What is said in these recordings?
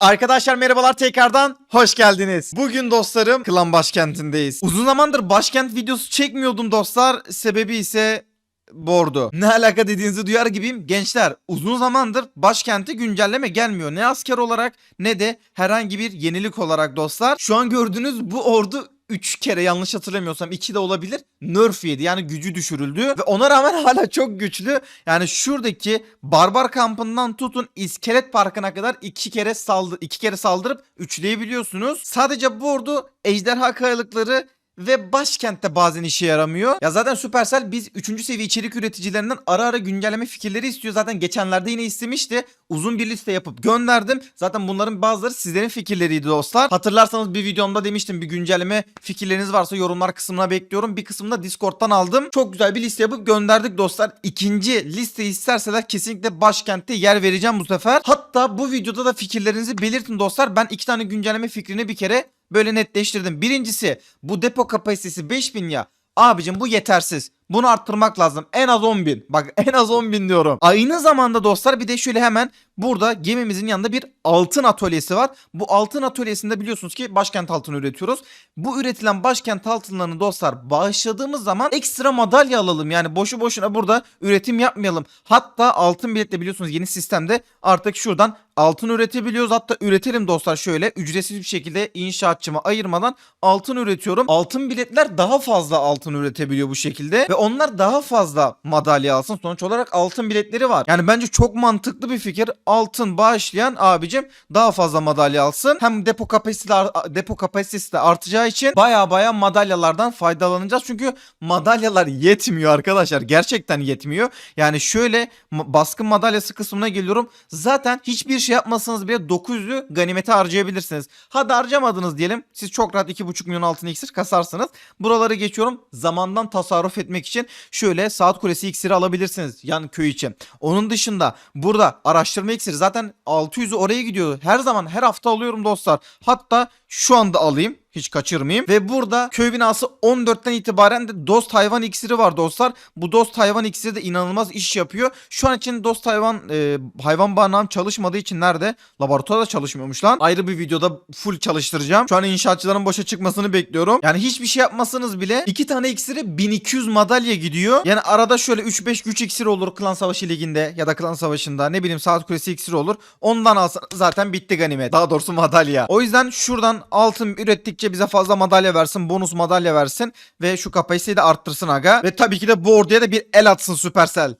Arkadaşlar merhabalar tekrardan hoş geldiniz. Bugün dostlarım klan başkentindeyiz. Uzun zamandır başkent videosu çekmiyordum dostlar. Sebebi ise bordo. Ne alaka dediğinizi duyar gibiyim. Gençler uzun zamandır başkente güncelleme gelmiyor. Ne asker olarak ne de herhangi bir yenilik olarak dostlar. Şu an gördüğünüz bu ordu 3 kere yanlış hatırlamıyorsam 2 de olabilir. Nerf yedi yani gücü düşürüldü ve ona rağmen hala çok güçlü. Yani şuradaki barbar kampından tutun iskelet parkına kadar iki kere saldı iki kere saldırıp üçleyebiliyorsunuz. Sadece bu ordu ejderha kayalıkları ve başkentte bazen işe yaramıyor. Ya zaten Supercell biz 3. seviye içerik üreticilerinden ara ara güncelleme fikirleri istiyor. Zaten geçenlerde yine istemişti. Uzun bir liste yapıp gönderdim. Zaten bunların bazıları sizlerin fikirleriydi dostlar. Hatırlarsanız bir videomda demiştim bir güncelleme fikirleriniz varsa yorumlar kısmına bekliyorum. Bir kısmını da Discord'dan aldım. Çok güzel bir liste yapıp gönderdik dostlar. İkinci liste isterseler kesinlikle başkentte yer vereceğim bu sefer. Hatta bu videoda da fikirlerinizi belirtin dostlar. Ben iki tane güncelleme fikrini bir kere böyle netleştirdim. Birincisi bu depo kapasitesi 5000 ya. Abicim bu yetersiz. Bunu arttırmak lazım. En az 10 bin. Bak en az 10 bin diyorum. Aynı zamanda dostlar bir de şöyle hemen burada gemimizin yanında bir altın atölyesi var. Bu altın atölyesinde biliyorsunuz ki başkent altını üretiyoruz. Bu üretilen başkent altınlarını dostlar bağışladığımız zaman ekstra madalya alalım. Yani boşu boşuna burada üretim yapmayalım. Hatta altın biletle biliyorsunuz yeni sistemde artık şuradan altın üretebiliyoruz. Hatta üretelim dostlar şöyle ücretsiz bir şekilde inşaatçıma ayırmadan altın üretiyorum. Altın biletler daha fazla altın üretebiliyor bu şekilde ve onlar daha fazla madalya alsın. Sonuç olarak altın biletleri var. Yani bence çok mantıklı bir fikir. Altın bağışlayan abicim daha fazla madalya alsın. Hem depo kapasitesi de, depo kapasitesi de artacağı için baya baya madalyalardan faydalanacağız. Çünkü madalyalar yetmiyor arkadaşlar. Gerçekten yetmiyor. Yani şöyle baskın madalyası kısmına geliyorum. Zaten hiçbir şey yapmasanız bile 900'ü ganimete harcayabilirsiniz. Hadi harcamadınız diyelim. Siz çok rahat 2,5 milyon altın iksir kasarsınız. Buraları geçiyorum. Zamandan tasarruf etmek için şöyle saat kulesi iksiri alabilirsiniz yan köy için. Onun dışında burada araştırma iksiri zaten 600'ü oraya gidiyor. Her zaman her hafta alıyorum dostlar. Hatta şu anda alayım. Hiç kaçırmayayım. Ve burada köy binası 14'ten itibaren de dost hayvan iksiri var dostlar. Bu dost hayvan iksiri de inanılmaz iş yapıyor. Şu an için dost hayvan e, hayvan barınağım çalışmadığı için nerede? Laboratuvarda çalışmıyormuş lan. Ayrı bir videoda full çalıştıracağım. Şu an inşaatçıların boşa çıkmasını bekliyorum. Yani hiçbir şey yapmasanız bile iki tane iksiri 1200 madalya gidiyor. Yani arada şöyle 3-5 güç iksiri olur klan savaşı liginde ya da klan savaşında ne bileyim saat kulesi iksiri olur. Ondan alsan zaten bitti ganimet. Daha doğrusu madalya. O yüzden şuradan altın ürettikçe bize fazla madalya versin. Bonus madalya versin. Ve şu kapasiteyi de arttırsın aga. Ve tabii ki de bu orduya da bir el atsın Supercell.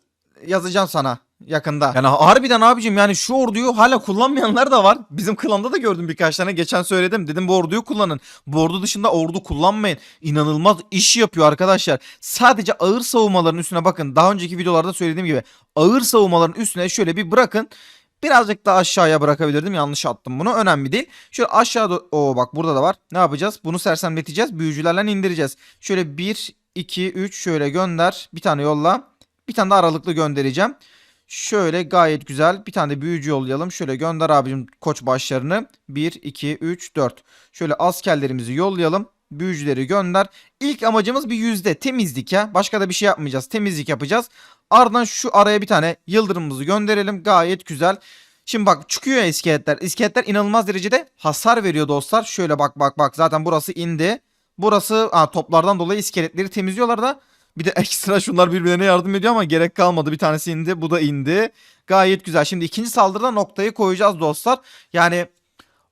Yazacağım sana yakında. Yani harbiden abicim yani şu orduyu hala kullanmayanlar da var. Bizim klanda da gördüm birkaç tane. Geçen söyledim. Dedim bu orduyu kullanın. Bu ordu dışında ordu kullanmayın. İnanılmaz iş yapıyor arkadaşlar. Sadece ağır savunmaların üstüne bakın. Daha önceki videolarda söylediğim gibi ağır savunmaların üstüne şöyle bir bırakın. Birazcık daha aşağıya bırakabilirdim. Yanlış attım bunu. Önemli değil. Şöyle aşağıda o bak burada da var. Ne yapacağız? Bunu sersemleteceğiz. Büyücülerle indireceğiz. Şöyle 1 2 3 şöyle gönder. Bir tane yolla. Bir tane de aralıklı göndereceğim. Şöyle gayet güzel. Bir tane de büyücü yollayalım. Şöyle gönder abicim koç başlarını. 1 2 3 4. Şöyle askerlerimizi yollayalım. Büyücüleri gönder. İlk amacımız bir yüzde temizlik ya. Başka da bir şey yapmayacağız. Temizlik yapacağız. Ardından şu araya bir tane yıldırımımızı gönderelim. Gayet güzel. Şimdi bak çıkıyor iskeletler. İskeletler inanılmaz derecede hasar veriyor dostlar. Şöyle bak bak bak. Zaten burası indi. Burası ha, toplardan dolayı iskeletleri temizliyorlar da. Bir de ekstra şunlar birbirlerine yardım ediyor ama gerek kalmadı. Bir tanesi indi. Bu da indi. Gayet güzel. Şimdi ikinci saldırıda noktayı koyacağız dostlar. Yani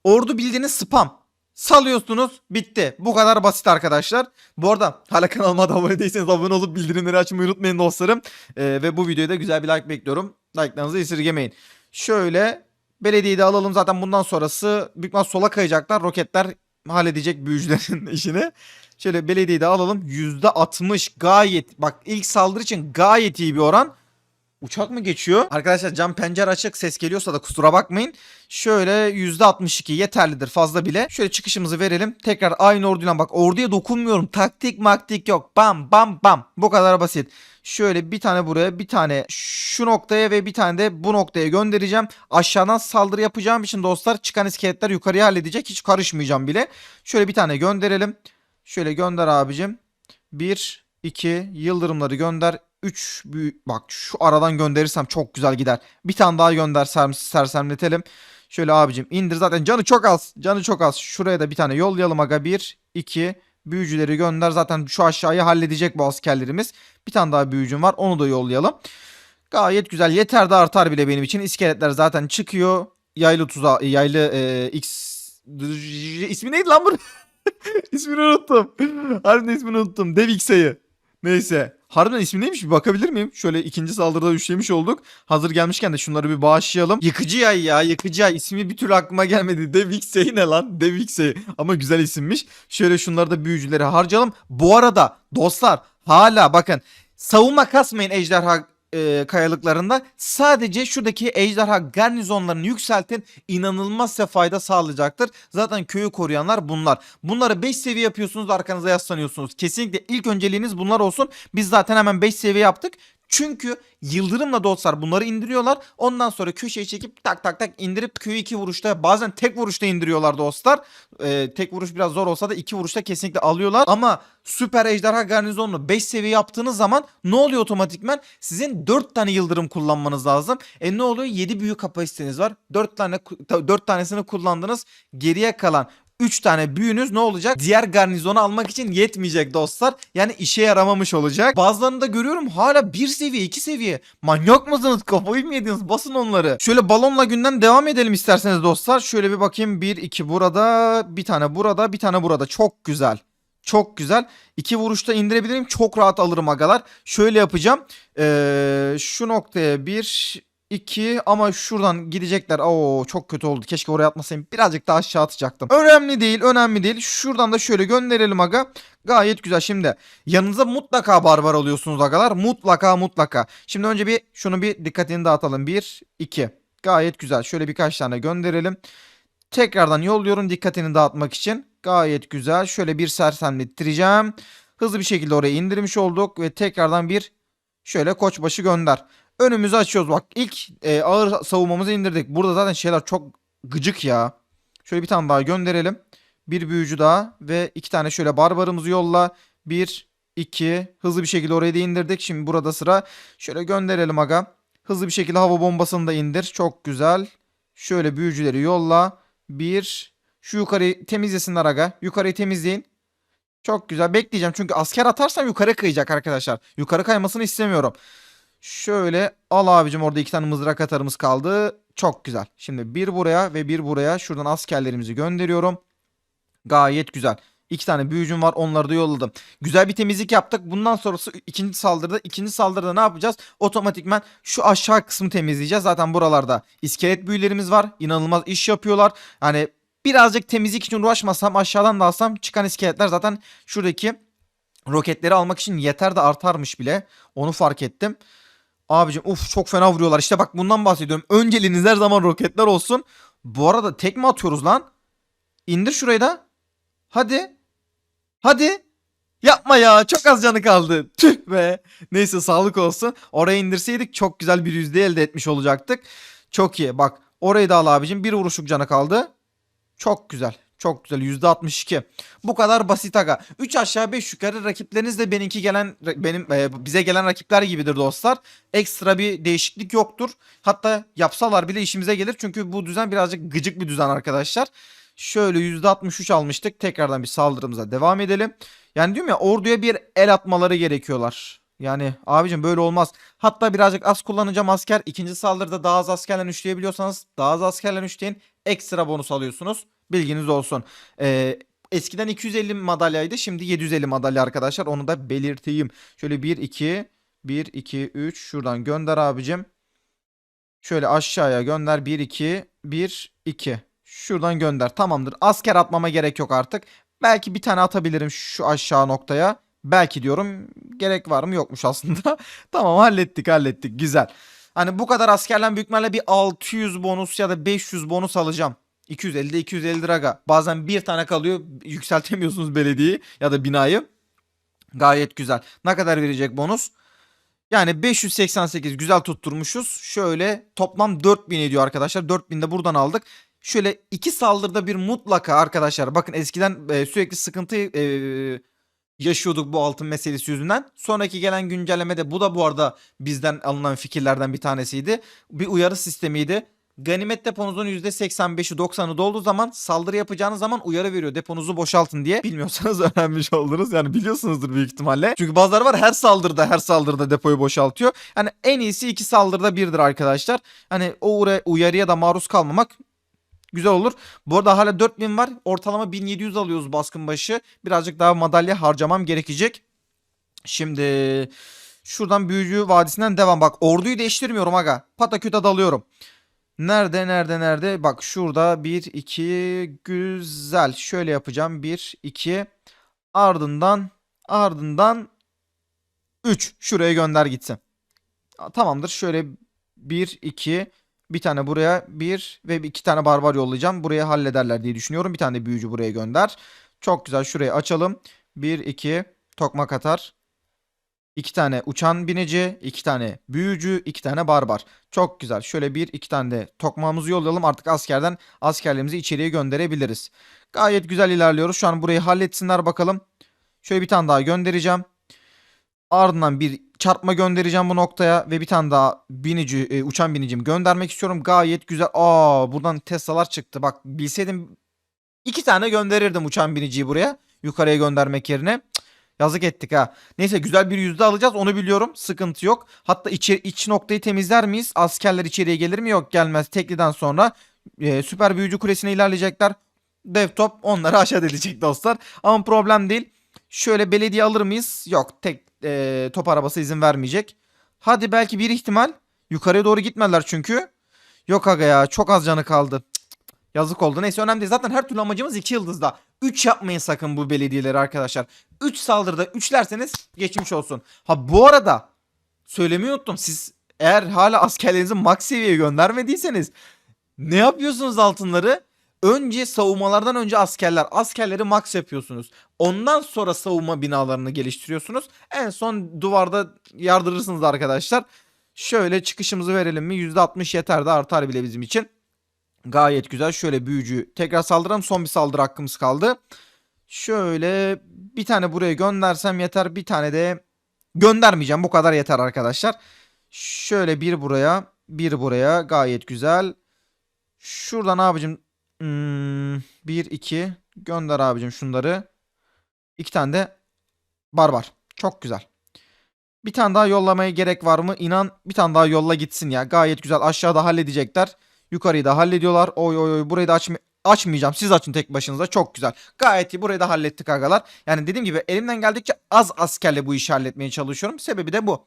ordu bildiğiniz spam. Salıyorsunuz bitti. Bu kadar basit arkadaşlar. Bu arada hala kanalıma da abone değilseniz abone olup bildirimleri açmayı unutmayın dostlarım. Ee, ve bu videoya da güzel bir like bekliyorum. Like'larınızı esirgemeyin. Şöyle belediyeyi de alalım. Zaten bundan sonrası büyük sola kayacaklar. Roketler halledecek büyücülerin işini. Şöyle belediyeyi de alalım. %60 gayet bak ilk saldırı için gayet iyi bir oran. Uçak mı geçiyor? Arkadaşlar cam pencere açık ses geliyorsa da kusura bakmayın. Şöyle %62 yeterlidir fazla bile. Şöyle çıkışımızı verelim. Tekrar aynı orduyla bak orduya dokunmuyorum. Taktik maktik yok. Bam bam bam. Bu kadar basit. Şöyle bir tane buraya bir tane şu noktaya ve bir tane de bu noktaya göndereceğim. Aşağıdan saldırı yapacağım için dostlar çıkan iskeletler yukarıya halledecek. Hiç karışmayacağım bile. Şöyle bir tane gönderelim. Şöyle gönder abicim. 1, 2 yıldırımları gönder. 3 bak şu aradan gönderirsem çok güzel gider. Bir tane daha gönder ser- sersemletelim. Şöyle abicim indir zaten canı çok az. Canı çok az. Şuraya da bir tane yollayalım aga. 1, 2, büyücüleri gönder. Zaten şu aşağıyı halledecek bu askerlerimiz. Bir tane daha büyücüm var. Onu da yollayalım. Gayet güzel. Yeter de artar bile benim için. İskeletler zaten çıkıyor. Yaylı tuza yaylı e, X ismi neydi lan bunun? ismini unuttum. Harbiden ismini unuttum. Dev X'e'yi. Neyse. Harbiden ismi neymiş bir bakabilir miyim? Şöyle ikinci saldırıda üçlemiş olduk. Hazır gelmişken de şunları bir bağışlayalım. Yıkıcı yay ya yıkıcı yay. İsmi bir türlü aklıma gelmedi. Dev X'e'yi ne lan? Dev. Ama güzel isimmiş. Şöyle şunları da büyücüleri harcayalım. Bu arada dostlar hala bakın savunma kasmayın ejderha e, kayalıklarında sadece şuradaki ejderha garnizonlarını yükseltin inanılmaz size fayda sağlayacaktır. Zaten köyü koruyanlar bunlar. Bunları 5 seviye yapıyorsunuz arkanıza yaslanıyorsunuz. Kesinlikle ilk önceliğiniz bunlar olsun. Biz zaten hemen 5 seviye yaptık. Çünkü yıldırımla dostlar bunları indiriyorlar. Ondan sonra köşeye çekip tak tak tak indirip köyü iki vuruşta bazen tek vuruşta indiriyorlar dostlar. Ee, tek vuruş biraz zor olsa da iki vuruşta kesinlikle alıyorlar. Ama süper ejderha garnizonunu 5 seviye yaptığınız zaman ne oluyor otomatikman? Sizin 4 tane yıldırım kullanmanız lazım. E ne oluyor? 7 büyük kapasiteniz var. 4 tane 4 tanesini kullandınız. Geriye kalan 3 tane büyünüz ne olacak? Diğer garnizonu almak için yetmeyecek dostlar. Yani işe yaramamış olacak. Bazılarını da görüyorum hala 1 seviye 2 seviye. Manyak mısınız? Kafayı mı yediniz? Basın onları. Şöyle balonla günden devam edelim isterseniz dostlar. Şöyle bir bakayım. 1 2 burada, bir tane burada, bir tane burada. Çok güzel. Çok güzel. İki vuruşta indirebilirim. Çok rahat alırım agalar. Şöyle yapacağım. Ee, şu noktaya bir 2 ama şuradan gidecekler. Oo çok kötü oldu. Keşke oraya atmasayım. Birazcık daha aşağı atacaktım. Önemli değil, önemli değil. Şuradan da şöyle gönderelim aga. Gayet güzel. Şimdi yanınıza mutlaka barbar alıyorsunuz agalar. Mutlaka mutlaka. Şimdi önce bir şunu bir dikkatini dağıtalım. 1 2. Gayet güzel. Şöyle birkaç tane gönderelim. Tekrardan yolluyorum dikkatini dağıtmak için. Gayet güzel. Şöyle bir sersemlettireceğim. Hızlı bir şekilde oraya indirmiş olduk ve tekrardan bir şöyle koçbaşı gönder. Önümüzü açıyoruz bak. ilk e, ağır savunmamızı indirdik. Burada zaten şeyler çok gıcık ya. Şöyle bir tane daha gönderelim. Bir büyücü daha ve iki tane şöyle barbarımızı yolla. Bir, iki. Hızlı bir şekilde orayı da indirdik. Şimdi burada sıra. Şöyle gönderelim aga. Hızlı bir şekilde hava bombasını da indir. Çok güzel. Şöyle büyücüleri yolla. Bir. Şu yukarıyı temizlesinler aga. Yukarıyı temizleyin. Çok güzel. Bekleyeceğim çünkü asker atarsam yukarı kayacak arkadaşlar. Yukarı kaymasını istemiyorum. Şöyle al abicim orada iki tane mızrak atarımız kaldı. Çok güzel. Şimdi bir buraya ve bir buraya. Şuradan askerlerimizi gönderiyorum. Gayet güzel. İki tane büyücüm var onları da yolladım. Güzel bir temizlik yaptık. Bundan sonrası ikinci saldırıda. ikinci saldırıda ne yapacağız? Otomatikman şu aşağı kısmı temizleyeceğiz. Zaten buralarda iskelet büyülerimiz var. İnanılmaz iş yapıyorlar. Yani birazcık temizlik için uğraşmasam aşağıdan da alsam çıkan iskeletler zaten şuradaki roketleri almak için yeter de artarmış bile. Onu fark ettim. Abicim uf çok fena vuruyorlar. İşte bak bundan bahsediyorum. Önceliğiniz her zaman roketler olsun. Bu arada tek mi atıyoruz lan? İndir şurayı da. Hadi. Hadi. Yapma ya çok az canı kaldı. Tüh be. Neyse sağlık olsun. Oraya indirseydik çok güzel bir yüzde elde etmiş olacaktık. Çok iyi bak orayı da al abicim. Bir vuruşluk canı kaldı. Çok güzel. Çok güzel %62. Bu kadar basit aga. 3 aşağı 5 yukarı rakipleriniz de benimki gelen benim e, bize gelen rakipler gibidir dostlar. Ekstra bir değişiklik yoktur. Hatta yapsalar bile işimize gelir. Çünkü bu düzen birazcık gıcık bir düzen arkadaşlar. Şöyle %63 almıştık. Tekrardan bir saldırımıza devam edelim. Yani diyorum ya orduya bir el atmaları gerekiyorlar. Yani abicim böyle olmaz. Hatta birazcık az kullanacağım asker. İkinci saldırıda daha az askerle üçleyebiliyorsanız daha az askerle üçleyin. Ekstra bonus alıyorsunuz. Bilginiz olsun. Ee, eskiden 250 madalyaydı. Şimdi 750 madalya arkadaşlar. Onu da belirteyim. Şöyle 1 2 1 2 3 şuradan gönder abicim. Şöyle aşağıya gönder 1 2 1 2. Şuradan gönder. Tamamdır. Asker atmama gerek yok artık. Belki bir tane atabilirim şu aşağı noktaya. Belki diyorum. Gerek var mı? Yokmuş aslında. tamam hallettik hallettik. Güzel. Hani bu kadar askerlen büyük bir 600 bonus ya da 500 bonus alacağım. 250'de 250 lira. Bazen bir tane kalıyor. Yükseltemiyorsunuz belediyeyi ya da binayı. Gayet güzel. Ne kadar verecek bonus? Yani 588 güzel tutturmuşuz. Şöyle toplam 4000 ediyor arkadaşlar. 4000 de buradan aldık. Şöyle iki saldırıda bir mutlaka arkadaşlar. Bakın eskiden e, sürekli sıkıntı e, yaşıyorduk bu altın meselesi yüzünden. Sonraki gelen güncellemede bu da bu arada bizden alınan fikirlerden bir tanesiydi. Bir uyarı sistemiydi. Ganimet deponuzun %85'i 90'ı dolduğu zaman saldırı yapacağınız zaman uyarı veriyor. Deponuzu boşaltın diye. Bilmiyorsanız öğrenmiş oldunuz. Yani biliyorsunuzdur büyük ihtimalle. Çünkü bazıları var her saldırıda her saldırıda depoyu boşaltıyor. Yani en iyisi iki saldırıda birdir arkadaşlar. Hani o uyarıya da maruz kalmamak güzel olur. Bu arada hala 4000 var. Ortalama 1700 alıyoruz baskın başı. Birazcık daha madalya harcamam gerekecek. Şimdi şuradan büyücü vadisinden devam. Bak orduyu değiştirmiyorum aga. Pataküte dalıyorum. Nerede nerede nerede? Bak şurada 1 2 güzel. Şöyle yapacağım. 1 2 ardından ardından 3 şuraya gönder gitsin. Tamamdır. Şöyle 1 2 bir tane buraya bir ve iki tane barbar yollayacağım. Buraya hallederler diye düşünüyorum. Bir tane de büyücü buraya gönder. Çok güzel. Şurayı açalım. 1 2 tokmak atar. İki tane uçan binici, iki tane büyücü, iki tane barbar. Çok güzel. Şöyle bir iki tane de tokmağımızı yollayalım. Artık askerden askerlerimizi içeriye gönderebiliriz. Gayet güzel ilerliyoruz. Şu an burayı halletsinler bakalım. Şöyle bir tane daha göndereceğim. Ardından bir çarpma göndereceğim bu noktaya ve bir tane daha binici e, uçan binicimi göndermek istiyorum. Gayet güzel. Aa buradan Tesla'lar çıktı. Bak bilseydim iki tane gönderirdim uçan biniciyi buraya. Yukarıya göndermek yerine. Cık, yazık ettik ha. Neyse güzel bir yüzde alacağız onu biliyorum. Sıkıntı yok. Hatta içi, iç noktayı temizler miyiz? Askerler içeriye gelir mi? Yok gelmez. Tekliden sonra e, süper büyücü kulesine ilerleyecekler. Dev top onları aşağı edecek dostlar. Ama problem değil. Şöyle belediye alır mıyız? Yok tek e, top arabası izin vermeyecek. Hadi belki bir ihtimal. Yukarıya doğru gitmediler çünkü. Yok aga ya çok az canı kaldı. Yazık oldu. Neyse önemli değil. Zaten her türlü amacımız 2 yıldızda. 3 yapmayın sakın bu belediyeleri arkadaşlar. 3 saldırıda 3'lerseniz geçmiş olsun. Ha bu arada söylemeyi unuttum. Siz eğer hala askerlerinizi max seviyeye göndermediyseniz ne yapıyorsunuz altınları? Önce savunmalardan önce askerler. Askerleri max yapıyorsunuz. Ondan sonra savunma binalarını geliştiriyorsunuz. En son duvarda yardırırsınız arkadaşlar. Şöyle çıkışımızı verelim mi? %60 yeter artar bile bizim için. Gayet güzel. Şöyle büyücü tekrar saldıralım. Son bir saldırı hakkımız kaldı. Şöyle bir tane buraya göndersem yeter. Bir tane de göndermeyeceğim. Bu kadar yeter arkadaşlar. Şöyle bir buraya, bir buraya. Gayet güzel. Şuradan abicim hmm, bir iki gönder abicim şunları. İki tane de barbar. Çok güzel. Bir tane daha yollamaya gerek var mı? İnan bir tane daha yolla gitsin ya. Gayet güzel. Aşağıda halledecekler. Yukarıyı da hallediyorlar. Oy oy oy burayı da açma açmayacağım. Siz açın tek başınıza. Çok güzel. Gayet iyi. Burayı da hallettik agalar. Yani dediğim gibi elimden geldikçe az askerle bu işi halletmeye çalışıyorum. Sebebi de bu.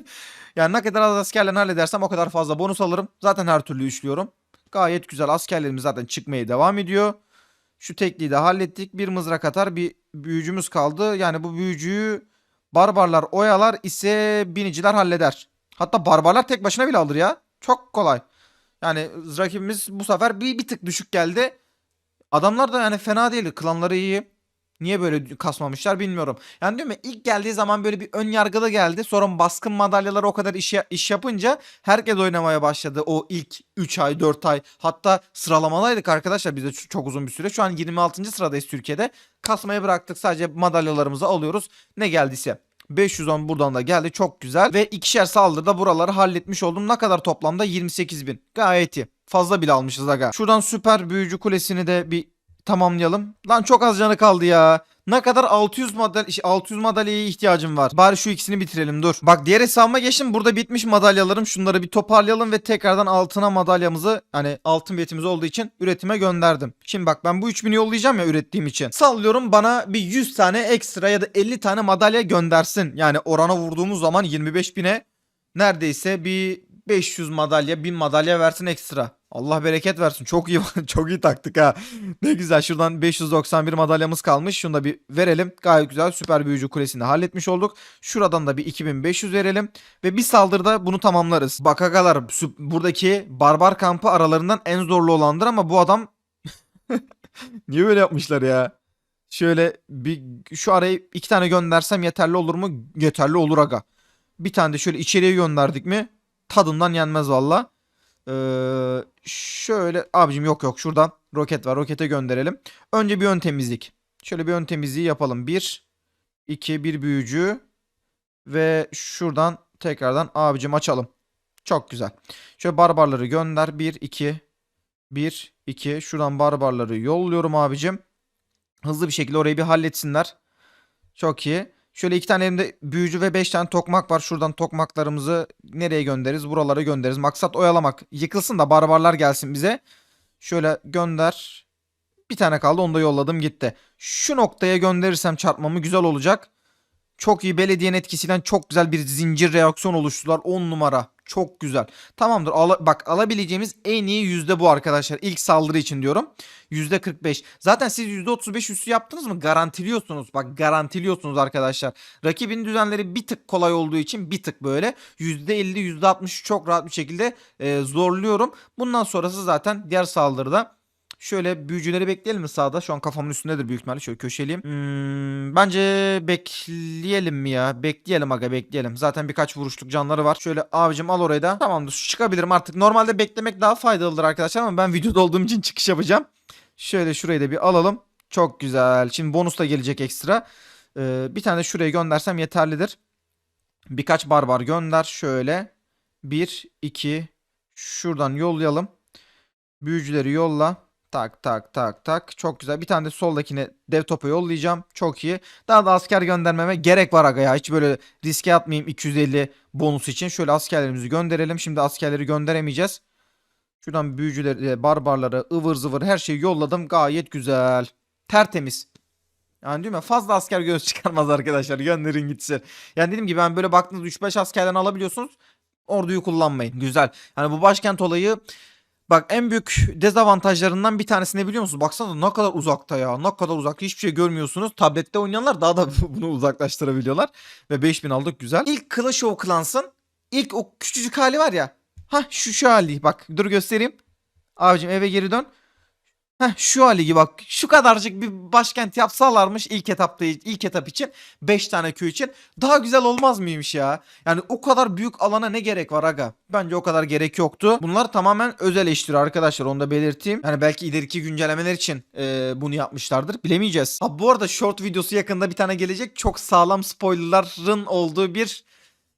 yani ne kadar az askerle halledersem o kadar fazla bonus alırım. Zaten her türlü işliyorum. Gayet güzel. Askerlerimiz zaten çıkmaya devam ediyor. Şu tekliği de hallettik. Bir mızrak atar bir büyücümüz kaldı. Yani bu büyücüyü barbarlar oyalar ise biniciler halleder. Hatta barbarlar tek başına bile alır ya. Çok kolay. Yani rakibimiz bu sefer bir, bir tık düşük geldi. Adamlar da yani fena değil. Klanları iyi. Niye böyle kasmamışlar bilmiyorum. Yani diyorum ya ilk geldiği zaman böyle bir ön yargılı geldi. Sonra baskın madalyaları o kadar iş, iş yapınca herkes oynamaya başladı. O ilk 3 ay 4 ay hatta sıralamadaydık arkadaşlar biz çok uzun bir süre. Şu an 26. sıradayız Türkiye'de. Kasmayı bıraktık sadece madalyalarımızı alıyoruz. Ne geldiyse. 510 buradan da geldi çok güzel ve ikişer saldırıda buraları halletmiş oldum. Ne kadar toplamda 28 bin. Gayet iyi. Fazla bile almışız aga. Şuradan süper büyücü kulesini de bir tamamlayalım. Lan çok az canı kaldı ya. Ne kadar 600 madalya 600 madalyaya ihtiyacım var. Bari şu ikisini bitirelim dur. Bak diğer hesabıma geçtim. Burada bitmiş madalyalarım. Şunları bir toparlayalım ve tekrardan altına madalyamızı hani altın biletimiz olduğu için üretime gönderdim. Şimdi bak ben bu 3000'i yollayacağım ya ürettiğim için. Sallıyorum bana bir 100 tane ekstra ya da 50 tane madalya göndersin. Yani orana vurduğumuz zaman 25.000'e neredeyse bir 500 madalya 1000 madalya versin ekstra. Allah bereket versin. Çok iyi çok iyi taktık ha. Ne güzel şuradan 591 madalyamız kalmış. Şunu da bir verelim. Gayet güzel süper büyücü kulesini halletmiş olduk. Şuradan da bir 2500 verelim. Ve bir saldırıda bunu tamamlarız. Bak agalar sü- buradaki barbar kampı aralarından en zorlu olandır ama bu adam Niye böyle yapmışlar ya? Şöyle bir şu araya iki tane göndersem yeterli olur mu? Yeterli olur aga. Bir tane de şöyle içeriye gönderdik mi? Tadından yenmez valla. Ee, şöyle abicim yok yok şuradan roket var rokete gönderelim. Önce bir ön temizlik. Şöyle bir ön temizliği yapalım. Bir, iki, bir büyücü ve şuradan tekrardan abicim açalım. Çok güzel. Şöyle barbarları gönder. 1 2 1 2 şuradan barbarları yolluyorum abicim. Hızlı bir şekilde orayı bir halletsinler. Çok iyi. Şöyle iki tane elimde büyücü ve beş tane tokmak var. Şuradan tokmaklarımızı nereye göndeririz? Buralara göndeririz. Maksat oyalamak. Yıkılsın da barbarlar gelsin bize. Şöyle gönder. Bir tane kaldı onu da yolladım gitti. Şu noktaya gönderirsem çarpmamı güzel olacak. Çok iyi belediyenin etkisiyle çok güzel bir zincir reaksiyon oluştular. 10 numara. Çok güzel. Tamamdır. Ala- bak alabileceğimiz en iyi yüzde bu arkadaşlar. İlk saldırı için diyorum. Yüzde 45. Zaten siz yüzde 35 üstü yaptınız mı? Garantiliyorsunuz. Bak garantiliyorsunuz arkadaşlar. Rakibin düzenleri bir tık kolay olduğu için bir tık böyle. Yüzde 50, yüzde 60'ı çok rahat bir şekilde e, zorluyorum. Bundan sonrası zaten diğer saldırıda. Şöyle büyücüleri bekleyelim mi sağda? Şu an kafamın üstündedir büyük ihtimalle. Şöyle köşeleyeyim. Hmm, bence bekleyelim mi ya? Bekleyelim aga bekleyelim. Zaten birkaç vuruşluk canları var. Şöyle abicim al orayı da. Tamamdır çıkabilirim artık. Normalde beklemek daha faydalıdır arkadaşlar ama ben videoda olduğum için çıkış yapacağım. Şöyle şurayı da bir alalım. Çok güzel. Şimdi bonus da gelecek ekstra. Ee, bir tane de şuraya göndersem yeterlidir. Birkaç barbar gönder. Şöyle. 1, 2. Şuradan yollayalım. Büyücüleri yolla. Tak tak tak tak. Çok güzel. Bir tane de soldakine dev topu yollayacağım. Çok iyi. Daha da asker göndermeme gerek var aga ya. Hiç böyle riske atmayayım 250 bonus için. Şöyle askerlerimizi gönderelim. Şimdi askerleri gönderemeyeceğiz. Şuradan büyücüleri, barbarları, ıvır zıvır her şeyi yolladım. Gayet güzel. Tertemiz. Yani değil mi? Fazla asker göz çıkarmaz arkadaşlar. Gönderin gitsin. Yani dediğim gibi ben böyle baktığınızda 3-5 askerden alabiliyorsunuz. Orduyu kullanmayın. Güzel. Hani bu başkent olayı Bak en büyük dezavantajlarından bir tanesi ne biliyor musunuz? Baksana ne kadar uzakta ya. Ne kadar uzakta hiçbir şey görmüyorsunuz. Tablette oynayanlar daha da bunu uzaklaştırabiliyorlar. Ve 5000 aldık güzel. İlk Clash of Clans'ın ilk o küçücük hali var ya. Ha şu şu hali bak dur göstereyim. Abicim eve geri dön. Heh, şu gibi bak şu kadarcık bir başkent yapsalarmış ilk etapta ilk etap için 5 tane köy için daha güzel olmaz mıymış ya? Yani o kadar büyük alana ne gerek var aga? Bence o kadar gerek yoktu. Bunlar tamamen özel eleştiri arkadaşlar onu da belirteyim. Yani belki ileriki güncellemeler için e, bunu yapmışlardır bilemeyeceğiz. Ha bu arada short videosu yakında bir tane gelecek. Çok sağlam spoilerların olduğu bir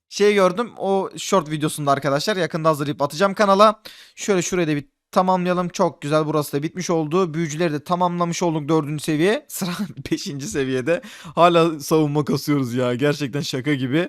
şey gördüm. O short videosunda arkadaşlar yakında hazırlayıp atacağım kanala. Şöyle şuraya da bir tamamlayalım. Çok güzel burası da bitmiş oldu. Büyücüleri de tamamlamış olduk dördüncü seviye. Sıra beşinci seviyede. Hala savunma kasıyoruz ya. Gerçekten şaka gibi.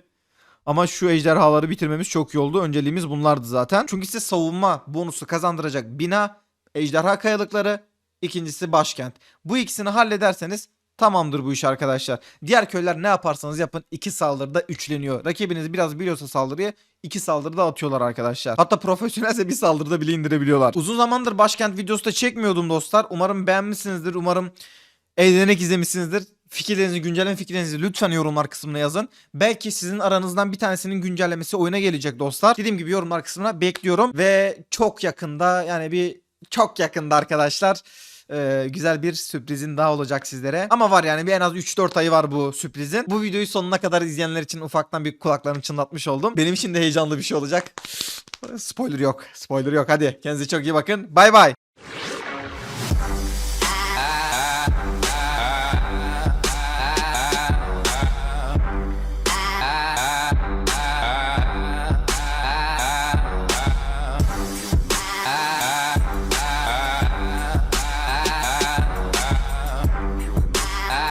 Ama şu ejderhaları bitirmemiz çok iyi oldu. Önceliğimiz bunlardı zaten. Çünkü size savunma bonusu kazandıracak bina, ejderha kayalıkları, ikincisi başkent. Bu ikisini hallederseniz tamamdır bu iş arkadaşlar. Diğer köyler ne yaparsanız yapın iki saldırıda üçleniyor. Rakibiniz biraz biliyorsa saldırıyı iki saldırıda atıyorlar arkadaşlar. Hatta profesyonelse bir saldırıda bile indirebiliyorlar. Uzun zamandır başkent videosu da çekmiyordum dostlar. Umarım beğenmişsinizdir. Umarım eğlenerek izlemişsinizdir. Fikirlerinizi, güncelleme fikirlerinizi lütfen yorumlar kısmına yazın. Belki sizin aranızdan bir tanesinin güncellemesi oyuna gelecek dostlar. Dediğim gibi yorumlar kısmına bekliyorum. Ve çok yakında yani bir çok yakında arkadaşlar. Ee, güzel bir sürprizin daha olacak sizlere. Ama var yani bir en az 3-4 ayı var bu sürprizin. Bu videoyu sonuna kadar izleyenler için ufaktan bir kulaklarını çınlatmış oldum. Benim için de heyecanlı bir şey olacak. Spoiler yok. Spoiler yok. Hadi kendinize çok iyi bakın. Bay bay.